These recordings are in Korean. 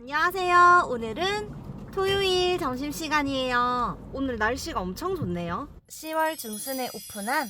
안녕하세요. 오늘은 토요일 점심시간이에요. 오늘 날씨가 엄청 좋네요. 10월 중순에 오픈한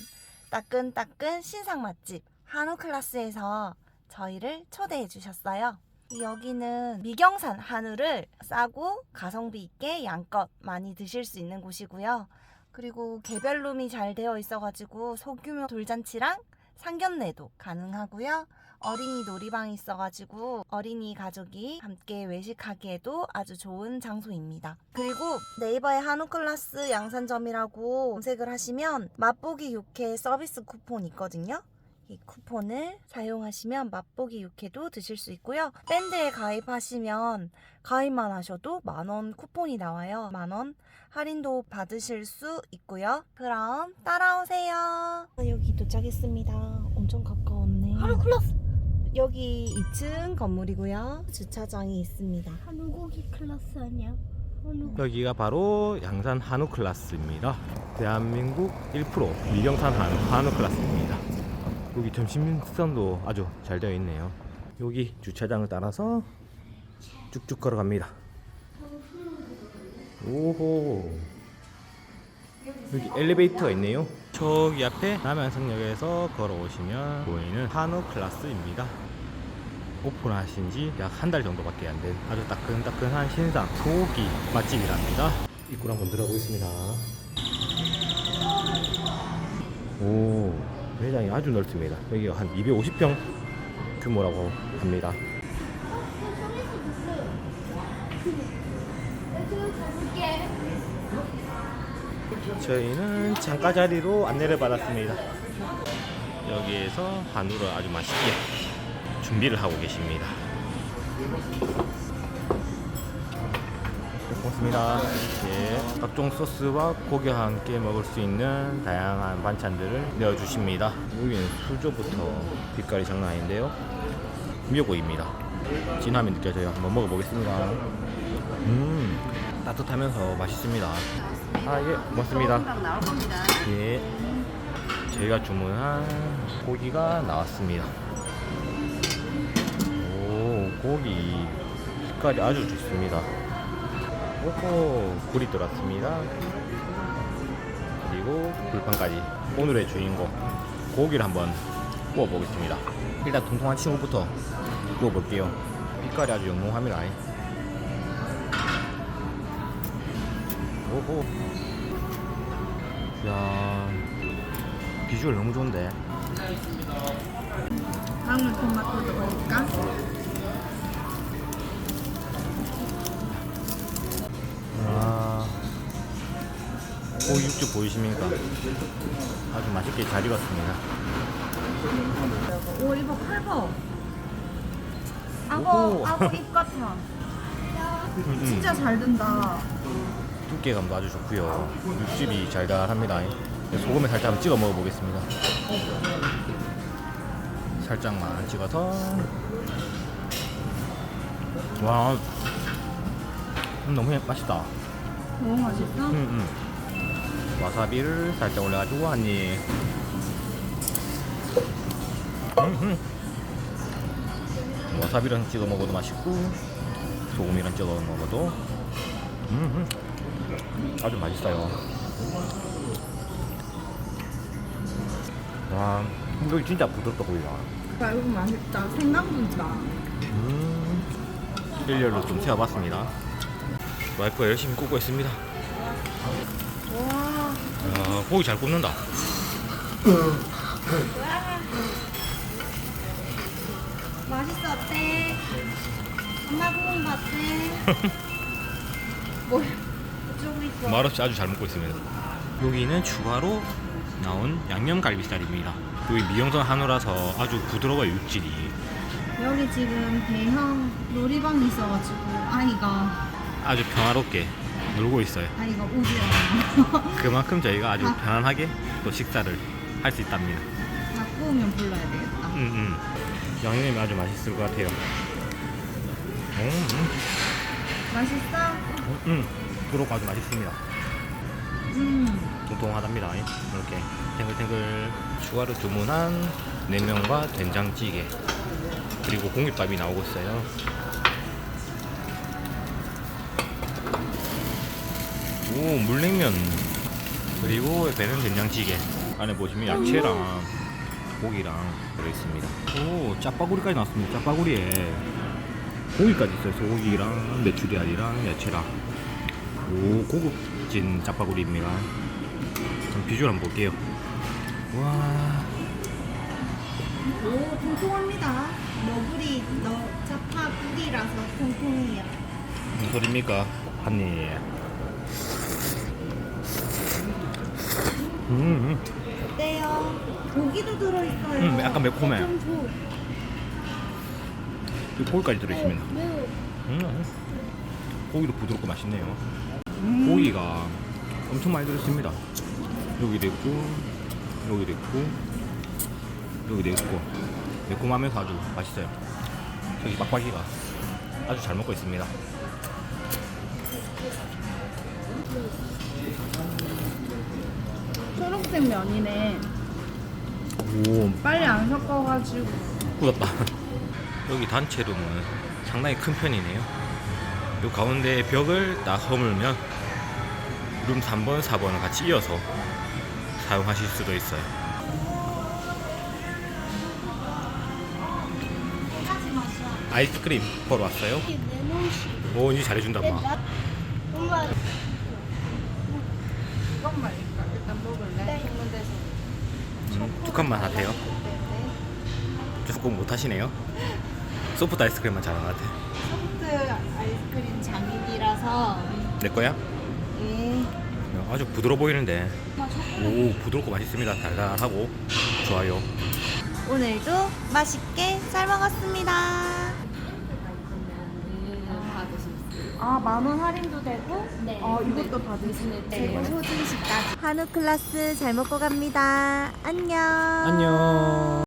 따끈따끈 신상 맛집 한우 클라스에서 저희를 초대해 주셨어요. 여기는 미경산 한우를 싸고 가성비 있게 양껏 많이 드실 수 있는 곳이고요. 그리고 개별룸이 잘 되어 있어가지고 소규모 돌잔치랑 상견례도 가능하고요. 어린이 놀이방이 있어가지고 어린이 가족이 함께 외식하기에도 아주 좋은 장소입니다. 그리고 네이버에 한우 클라스 양산점이라고 검색을 하시면 맛보기 육회 서비스 쿠폰 있거든요. 이 쿠폰을 사용하시면 맛보기 육회도 드실 수 있고요. 밴드에 가입하시면 가입만 하셔도 만원 쿠폰이 나와요. 만원 할인도 받으실 수 있고요. 그럼 따라오세요. 여기 도착했습니다. 엄청 가까웠네. 하루 클라스 여기 2층 건물이고요. 주차장이 있습니다. 한우고기 클라스 아니야? 한우 여기가 바로 양산 한우 클라스입니다. 대한민국 1% 밀령산 한우, 한우 클라스입니다. 여기 점심 식선도 아주 잘 되어 있네요. 여기 주차장을 따라서 쭉쭉 걸어갑니다. 오호. 여기 엘리베이터가 있네요. 저기 앞에 남양성역에서 걸어오시면 보이는 한우 클라스입니다. 오픈하신 지 약 한 달 정도밖에 안 된 아주 따끈따끈한 신상 소고기 맛집이랍니다. 입구를 한번 들어보겠습니다. 오, 매장이 아주 넓습니다. 여기가 한 250평 규모라고 합니다. 저희는 창가 자리로 안내를 받았습니다. 여기에서 한우를 아주 맛있게 준비를 하고 계십니다. 네, 고맙습니다. 예, 각종 소스와 고기와 함께 먹을 수 있는 다양한 반찬들을 내어주십니다. 여기는 수조부터 빛깔이 장난 아닌데요. 미역국입니다. 진함이 느껴져요. 한번 먹어보겠습니다. 음, 따뜻하면서 맛있습니다. 아, 예, 고맙습니다. 예. 저희가 주문한 고기가 나왔습니다. 오, 고기 색깔이 아주 좋습니다. 오호, 굴이 들어왔습니다. 그리고 불판까지. 오늘의 주인공, 고기를 한번 구워보겠습니다. 일단 통통한 친구부터 구워볼게요. 빛깔이 아주 영롱합니다. 오호. 야 비주얼 너무 좋은데 방울 토마토 넣을까? 아 고기 육즙 보이십니까? 아주 맛있게 잘 익었습니다 오 이거 오호. 악어 악어 입 같아 음, 음. 진짜 잘 된다 두께감도 아주 좋고요 육즙이 잘달합니다 소금에 살짝 한번 찍어 먹어보겠습니다 살짝만 찍어서 와 음, 너무 맛있다 너무 맛있어? 음, 음. 와사비를 살짝 올려가지고 한 입 음, 음. 와사비랑 찍어 먹어도 맛있고 소금이랑 찍어 먹어도 음, 음. 아주 맛있어요. 와 여기 진짜 부드럽다 고기가. 야 이거 맛있다. 생강분다 음, 일렬로 좀 세워봤습니다. 와이프가 열심히 굽고 있습니다. 와. 아, 고기 잘 굽는다. 맛있어 어때? 엄마 구운 거 어때? 뭐야 말없이 아주 잘 먹고 있습니다. 여기는 추가로 나온 양념 갈비살입니다. 여기 미영선 한우라서 아주 부드러워요 육질이. 여기 지금 대형 놀이방이 있어가지고 아이가 아주 평화롭게 놀고 있어요. 아이가 오지라 그만큼 저희가 아주 편안하게 또 식사를 할 수 있답니다. 다 구우면 불러야 되겠다 음, 음. 양념이 아주 맛있을 것 같아요. 음, 음, 맛있어? 음, 음. 부드럽고 아주 맛있습니다. 음 통통하답니다. 이렇게 탱글탱글 추가로 주문한 냉면과 된장찌개 그리고 공깃밥이 나오고 있어요. 오 물냉면 그리고 배는 된장찌개 안에 보시면 야채랑 고기랑 들어있습니다 오 짜파구리까지 나왔습니다 짜파구리에 고기까지 있어요 소고기랑 메추리알이랑 야채랑 오 고급진 짜파구리입니다 그럼 비주얼 한번 볼게요 와 오, 통통합니다. 너구리, 너 자파구리라서 통통해요. 무슨 소리입니까? 한입 음, 음. 어때요? 고기도 들어있어요. 음, 약간 매콤해. 좀 줘. 고기까지 들어있습니다 매워. 음. 고기도 부드럽고 맛있네요. 고기가 엄청 많이 들었습니다. 여기도 있고, 여기도 있고, 여기도 있고, 매콤하면서 아주 맛있어요. 저기 빡빡이가 아주 잘 먹고 있습니다. 초록색 면이네. 오, 빨리 안 섞어가지고. 꾸졌다. 여기 단체룸은 상당히 큰 편이네요. 요 가운데 벽을 딱 허물면 룸 3번, 4번을 같이 이어서 사용하실 수도 있어요. 아이스크림 보러 왔어요? 오, 이제 잘해준다, 마. 이것만 일단 먹을래? 주문돼서. 음, 두 칸만 하세요. 꼭 못하시네요. 소프트 아이스크림만 잘하는 것같 아. 아이스크림 장인이라서. 내 거야? 예. 아주 부드러워 보이는데. 오, 부드럽고 맛있습니다. 달달하고 좋아요. 오늘도 맛있게 잘 먹었습니다. 아, 만 원 할인도 되고? 네. 어, 이것도 있는 재고 소진시까지. 한우 클라스 잘 먹고 갑니다. 안녕. 안녕.